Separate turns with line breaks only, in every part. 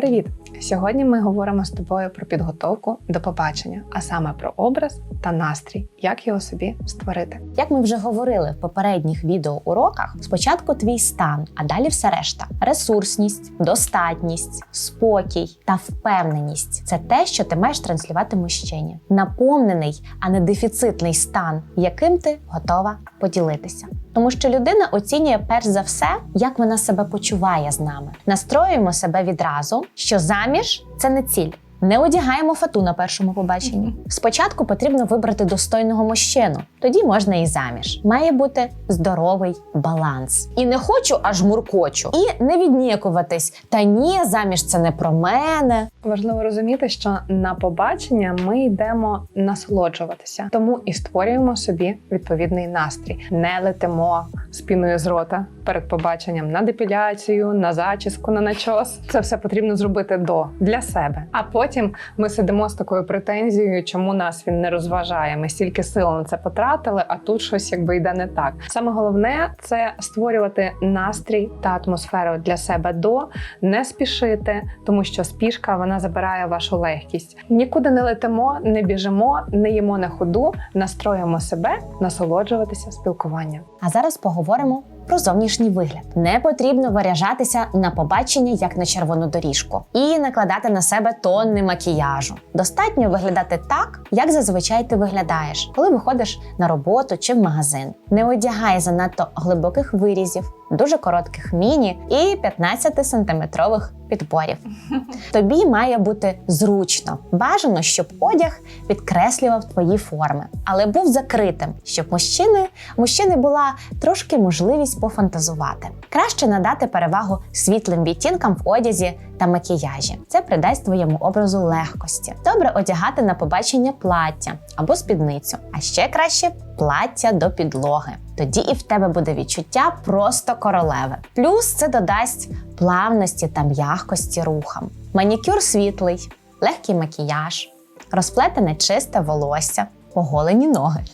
Привіт! Сьогодні ми говоримо з тобою про підготовку до побачення, а саме про образ та настрій, як його собі створити.
Як ми вже говорили в попередніх відеоуроках, спочатку твій стан, а далі все решта: ресурсність, достатність, спокій та впевненість це те, що ти маєш транслювати мужчині. Наповнений, а не дефіцитний стан, яким ти готова поділитися. Тому що людина оцінює перш за все, як вона себе почуває з нами. Настроюємо себе відразу, що заміж це не ціль. Не одягаємо фату на першому побаченні. Спочатку потрібно вибрати достойного мужчину, тоді можна і заміж. Має бути здоровий баланс. І не хочу, аж муркочу. І не віднікуватись. Та ні, заміж це не про мене.
Важливо розуміти, що на побачення ми йдемо насолоджуватися, тому і створюємо собі відповідний настрій. Не летимо спіною з рота перед побаченням на депіляцію, на зачіску, на начос. Це все потрібно зробити до для себе. А потім ми сидимо з такою претензією, чому нас він не розважає. Ми стільки сил на це потратили, а тут щось якби йде не так. Саме головне це створювати настрій та атмосферу для себе до не спішити, тому що спішка вона забирає вашу легкість. Нікуди не летимо, не біжимо, не їмо на ходу, настроїмо себе насолоджуватися спілкуванням.
А зараз поговоримо про зовнішній вигляд. Не потрібно виряжатися на побачення як на червону доріжку і накладати на себе тонни макіяжу. Достатньо виглядати так, як зазвичай ти виглядаєш, коли виходиш на роботу чи в магазин. Не одягай занадто глибоких вирізів, дуже коротких міні і 15 сантиметрових підборів. Тобі має бути зручно. Бажано, щоб одяг підкреслював твої форми, але був закритим, щоб мужчини, мужчини була трошки можливість пофантазувати. Краще надати перевагу світлим відтінкам в одязі та макіяжі. Це придасть твоєму образу легкості. Добре одягати на побачення плаття або спідницю, а ще краще плаття до підлоги. Тоді і в тебе буде відчуття просто королеви. Плюс це додасть плавності та м'якості рухам. Манікюр світлий, легкий макіяж, розплетене чисте волосся, оголені ноги.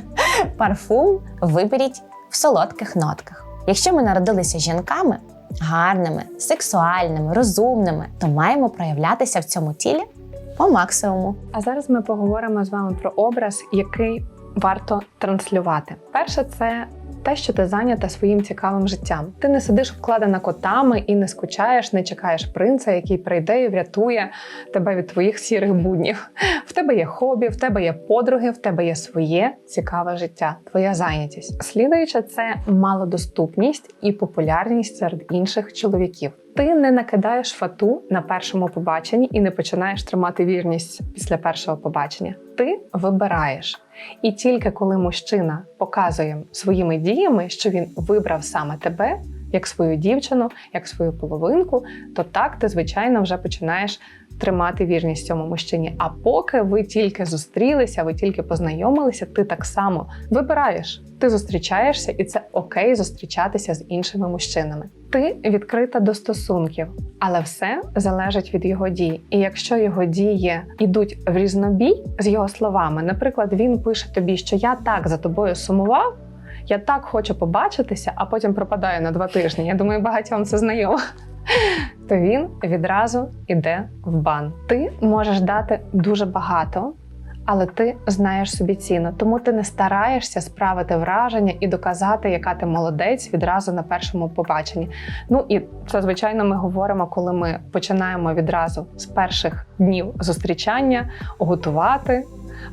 Парфум виберіть в солодких нотках. Якщо ми народилися жінками гарними, сексуальними, розумними, то маємо проявлятися в цьому тілі по максимуму.
А зараз ми поговоримо з вами про образ, який варто транслювати. Перше, це те, що ти зайнята своїм цікавим життям. Ти не сидиш вкладена котами і не скучаєш, не чекаєш принца, який прийде і врятує тебе від твоїх сірих буднів. В тебе є хобі, в тебе є подруги, в тебе є своє цікаве життя, твоя зайнятість. Слідуюче, це малодоступність і популярність серед інших чоловіків. Ти не накидаєш фату на першому побаченні і не починаєш тримати вірність після першого побачення. Ти вибираєш. І тільки коли мужчина показує своїми діями, що він вибрав саме тебе, як свою дівчину, як свою половинку, то так ти, звичайно, вже починаєш тримати вірність цьому мужчині. А поки ви тільки зустрілися, ви тільки познайомилися, ти так само вибираєш. Ти зустрічаєшся, і це окей зустрічатися з іншими мужчинами. Ти відкрита до стосунків, але все залежить від його дій. І якщо його дії йдуть в різнобій з його словами, наприклад, він пише тобі, що я так за тобою сумував. Я так хочу побачитися, а потім пропадаю на два тижні. Я думаю, багатьом це знайомо. То він відразу йде в бан. Ти можеш дати дуже багато, але ти знаєш собі ціну, тому ти не стараєшся справити враження і доказати, яка ти молодець відразу на першому побаченні. Ну і це звичайно ми говоримо, коли ми починаємо відразу з перших днів зустрічання готувати,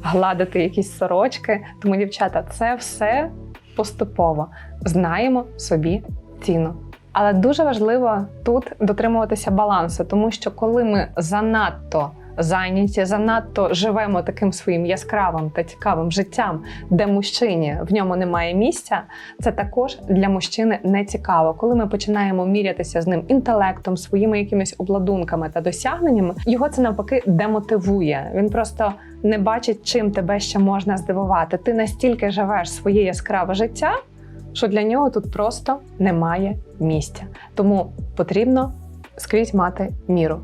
гладити якісь сорочки. Тому, дівчата, це все поступово знаємо собі ціну. Але дуже важливо тут дотримуватися балансу, тому що коли ми занадто зайняті, занадто живемо таким своїм яскравим та цікавим життям, де мужчині в ньому немає місця, це також для мужчини не цікаво. Коли ми починаємо мірятися з ним інтелектом, своїми якимись обладунками та досягненнями, його це навпаки демотивує. Він просто не бачить, чим тебе ще можна здивувати. Ти настільки живеш своє яскраве життя, що для нього тут просто немає місця. Тому потрібно скрізь мати міру.